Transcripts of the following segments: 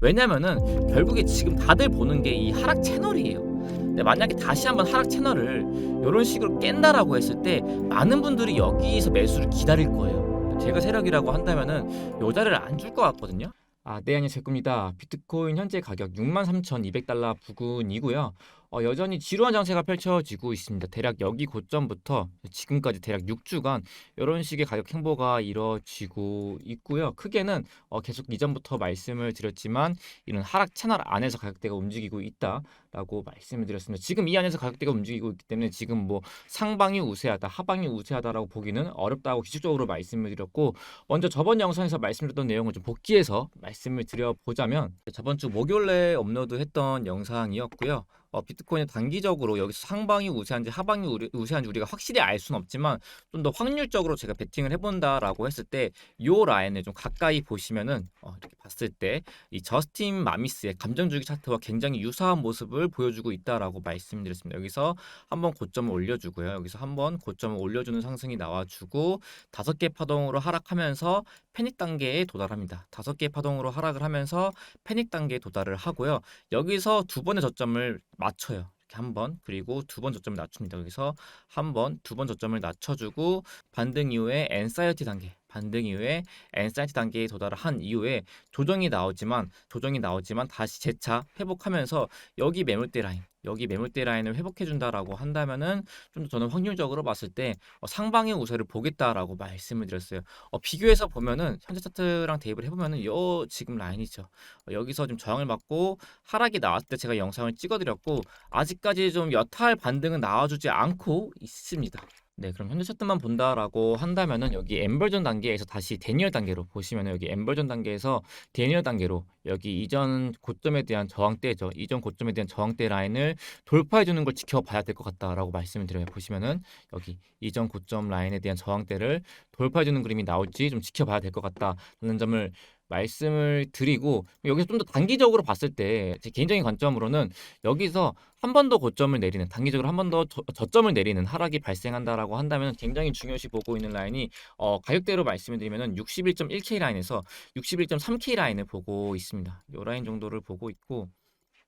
왜냐면은 결국에 지금 다들 보는 게 이 하락 채널이에요. 근데 만약에 다시 한번 하락 채널을 이런 식으로 깬다라고 했을 때 많은 분들이 여기서 매수를 기다릴 거예요. 제가 세력이라고 한다면은 요 자리를 안 줄 것 같거든요. 아, 네, 안녕하세요. 제꿈입니다. 비트코인 현재 가격 63,200달러 부근이고요. 어, 여전히 지루한 장세가 펼쳐지고 있습니다. 대략 여기 고점부터 지금까지 대략 6주간 이런 식의 가격 행보가 이뤄지고 있고요. 크게는 어, 계속 이전부터 말씀을 드렸지만 이런 하락 채널 안에서 가격대가 움직이고 있다라고 말씀을 드렸습니다. 지금 이 안에서 가격대가 움직이고 있기 때문에 지금 뭐 상방이 우세하다, 하방이 우세하다라고 보기는 어렵다고 기술적으로 말씀을 드렸고 먼저 저번 영상에서 말씀드렸던 내용을 좀 복기해서 말씀을 드려보자면 저번 주 목요일에 업로드했던 영상이었고요. 어, 비트코인은 단기적으로 여기서 상방이 우세한지 하방이 우리, 우세한지 우리가 확실히 알 수는 없지만 좀 더 확률적으로 제가 베팅을 해본다라고 했을 때 요 라인을 좀 가까이 보시면은 어, 이렇게 봤을 때 이 저스틴 마미스의 감정주기 차트와 굉장히 유사한 모습을 보여주고 있다라고 말씀드렸습니다. 여기서 한번 고점을 올려주고요. 여기서 한번 고점을 올려주는 상승이 나와주고 다섯 개 파동으로 하락하면서 패닉 단계에 도달합니다. 다섯 개 파동으로 하락을 하면서 패닉 단계에 도달을 하고요. 여기서 두 번의 저점을 맞춰요. 이렇게 한 번, 그리고 두 번 저점을 낮춥니다. 여기서 한 번, 두 번 저점을 낮춰주고 반등 이후에 엔사이어티 단계, 반등 이후에 엔사이티 단계에 도달을 한 이후에 조정이 나오지만 조정이 나오지만 다시 재차 회복하면서 여기 매물대 라인 여기 매물대 라인을 회복해 준다라고 한다면은 좀더 저는 확률적으로 봤을 때 어, 상방의 우세를 보겠다라고 말씀을 드렸어요. 어, 비교해서 보면은 현재 차트랑 대입을 해보면은 요 지금 라인이죠. 어, 여기서 좀 저항을 받고 하락이 나왔을 때 제가 영상을 찍어드렸고 아직까지 좀 여탈 반등은 나와주지 않고 있습니다. 네, 그럼 현재 차트만 본다라고 한다면은 여기 엠벌전 단계에서 다시 데니얼 단계로 보시면은 여기 엠벌전 단계에서 데니얼 단계로 여기 이전 고점에 대한 저항대죠. 이전 고점에 대한 저항대 라인을 돌파해 주는 걸 지켜봐야 될 것 같다라고 말씀을 드려요. 보시면은 여기 이전 고점 라인에 대한 저항대를 돌파해 주는 그림이 나올지 좀 지켜봐야 될 것 같다라는 점을 말씀을 드리고 여기서 좀 더 단기적으로 봤을 때 제 개인적인 관점으로는 여기서 한 번 더 고점을 내리는 단기적으로 한 번 더 저점을 내리는 하락이 발생한다라고 한다면 굉장히 중요시 보고 있는 라인이 어, 가격대로 말씀을 드리면은 61.1K 라인에서 61.3K 라인을 보고 있습니다. 요 라인 정도를 보고 있고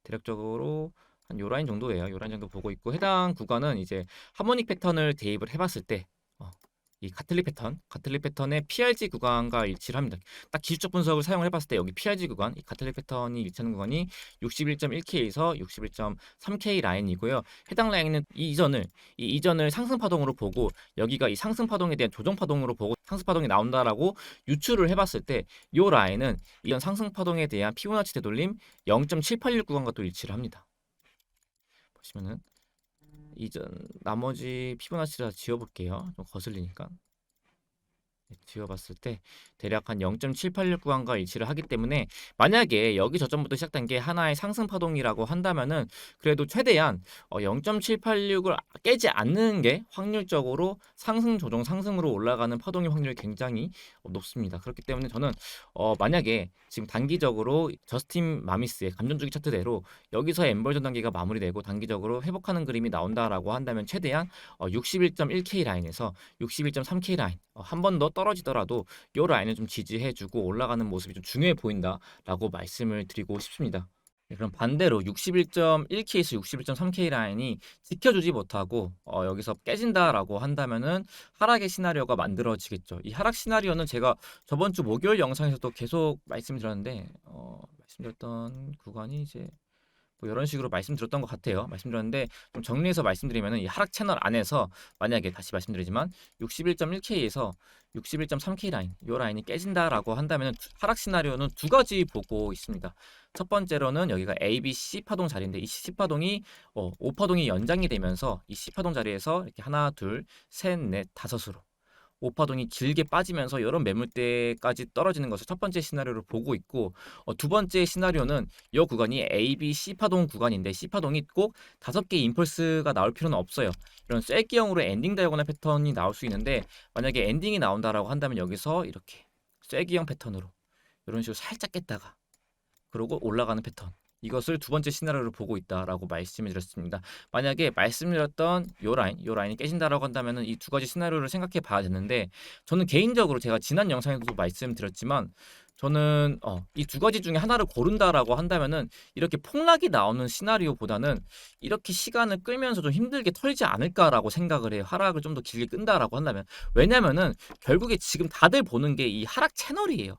대략적으로 한 요 라인 정도예요. 요 라인 정도 보고 있고 해당 구간은 이제 하모닉 패턴을 대입을 해봤을 때 어, 이 가틀리 패턴, 가틀리 패턴의 PRG 구간과 일치를 합니다. 딱 기술적 분석을 사용을 해봤을 때 여기 PRG 구간, 이 가틀리 패턴이 일치하는 구간이 61.1K에서 61.3K 라인이고요. 해당 라인은 이 이전을 이 이전을 상승 파동으로 보고 여기가 이 상승 파동에 대한 조정 파동으로 보고 상승 파동이 나온다라고 유추를 해봤을 때 이 라인은 이전 상승 파동에 대한 피보나치 되돌림 0.786 구간과 또 일치를 합니다. 보시면은 이전 나머지 피보나치를 다 지워볼게요. 좀 거슬리니까. 네, 지워봤을 때 대략 한 0.786 구간과 일치를 하기 때문에 만약에 여기 저점부터 시작된 게 하나의 상승 파동이라고 한다면은 그래도 최대한 어, 0.786을 깨지 않는 게 확률적으로 상승 조정 상승으로 올라가는 파동의 확률이 굉장히 어, 높습니다. 그렇기 때문에 저는 어, 만약에 지금 단기적으로 저스틴 마미스의 감정주기 차트대로 여기서 엠벌전 단계가 마무리되고 단기적으로 회복하는 그림이 나온다라고 한다면 최대한 어, 61.1K 라인에서 61.3K 라인 어, 한번더 떨어지더라도 요 라인을 좀 지지해주고 올라가는 모습이 좀 중요해 보인다라고 말씀을 드리고 싶습니다. 네, 그럼 반대로 61.1K에서 61.3K 라인이 지켜주지 못하고 어, 여기서 깨진다라고 한다면은 하락의 시나리오가 만들어지겠죠. 이 하락 시나리오는 제가 저번 주 목요일 영상에서도 계속 말씀드렸는데 어, 말씀드렸던 구간이 이제 뭐 이런 식으로 말씀드렸던 것 같아요. 말씀드렸는데 좀 정리해서 말씀드리면은 이 하락 채널 안에서 만약에 다시 말씀드리지만 61.1K에서 61.3K 라인, 이 라인이 깨진다라고 한다면 하락 시나리오는 두 가지 보고 있습니다. 첫 번째로는 여기가 A, B, C 파동 자리인데 이 C 파동이 어, 5파동이 연장이 되면서 이 C 파동 자리에서 이렇게 하나, 둘, 셋, 넷, 다섯으로 5파동이 길게 빠지면서 이런 매물대까지 떨어지는 것을 첫 번째 시나리오를 보고 있고 어, 두 번째 시나리오는 이 구간이 A, B, C 파동 구간인데 C 파동이 꼭 다섯 개의 임펄스가 나올 필요는 없어요. 이런 쐐기형으로 엔딩 다이고널 패턴이 나올 수 있는데 만약에 엔딩이 나온다라고 한다면 여기서 이렇게 쐐기형 패턴으로 이런 식으로 살짝 깼다가 그러고 올라가는 패턴 이것을 두 번째 시나리오를 보고 있다라고 말씀을 드렸습니다. 만약에 말씀드렸던 요 라인, 요 라인이 깨진다라고 한다면은 이 두 가지 시나리오를 생각해 봐야 되는데 저는 개인적으로 제가 지난 영상에도 말씀드렸지만 저는 어, 이 두 가지 중에 하나를 고른다라고 한다면은 이렇게 폭락이 나오는 시나리오보다는 이렇게 시간을 끌면서 좀 힘들게 털지 않을까라고 생각을 해요. 하락을 좀 더 길게 끈다라고 한다면 왜냐면은 결국에 지금 다들 보는 게 이 하락 채널이에요.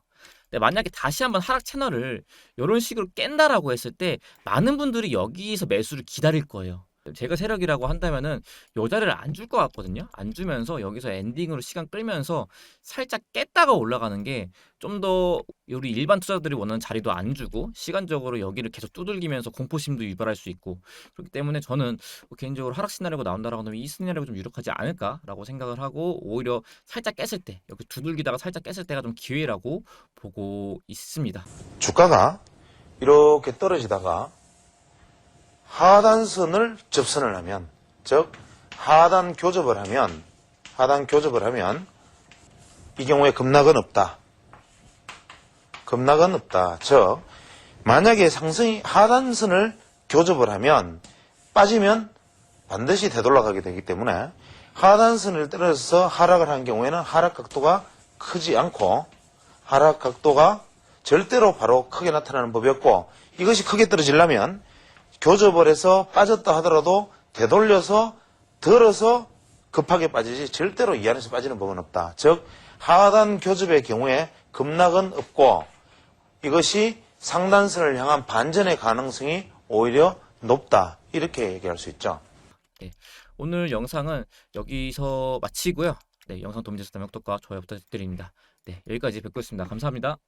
근데 만약에 다시 한번 하락 채널을 이런 식으로 깬다라고 했을 때 많은 분들이 여기서 매수를 기다릴 거예요. 제가 세력이라고 한다면은 요 자리를 안 줄 것 같거든요. 안 주면서 여기서 엔딩으로 시간 끌면서 살짝 깼다가 올라가는 게 좀 더 우리 일반 투자들이 원하는 자리도 안 주고 시간적으로 여기를 계속 두들기면서 공포심도 유발할 수 있고 그렇기 때문에 저는 뭐 개인적으로 하락 시나리오가 나온다라고 하면 이 시나리오가 좀 유력하지 않을까라고 생각을 하고 오히려 살짝 깼을 때 여기 두들기다가 살짝 깼을 때가 좀 기회라고 보고 있습니다. 주가가 이렇게 떨어지다가 하단선을 접선을 하면, 즉, 하단 교접을 하면, 하단 교접을 하면, 이 경우에 급락은 없다. 급락은 없다. 즉, 만약에 상승이 하단선을 교접을 하면, 빠지면 반드시 되돌아가게 되기 때문에, 하단선을 떨어져서 하락을 한 경우에는 하락 각도가 크지 않고, 하락 각도가 절대로 바로 크게 나타나는 법이 없고 이것이 크게 떨어지려면 교접을 해서 빠졌다 하더라도 되돌려서 들어서 급하게 빠지지 절대로 이 안에서 빠지는 법은 없다. 즉 하단 교접의 경우에 급락은 없고 이것이 상단선을 향한 반전의 가능성이 오히려 높다. 이렇게 얘기할 수 있죠. 오늘 영상은 여기서 마치고요. 네, 영상 도움이 되셨다면 구독과 좋아요 부탁드립니다. 네, 여기까지 뵙겠습니다. 감사합니다.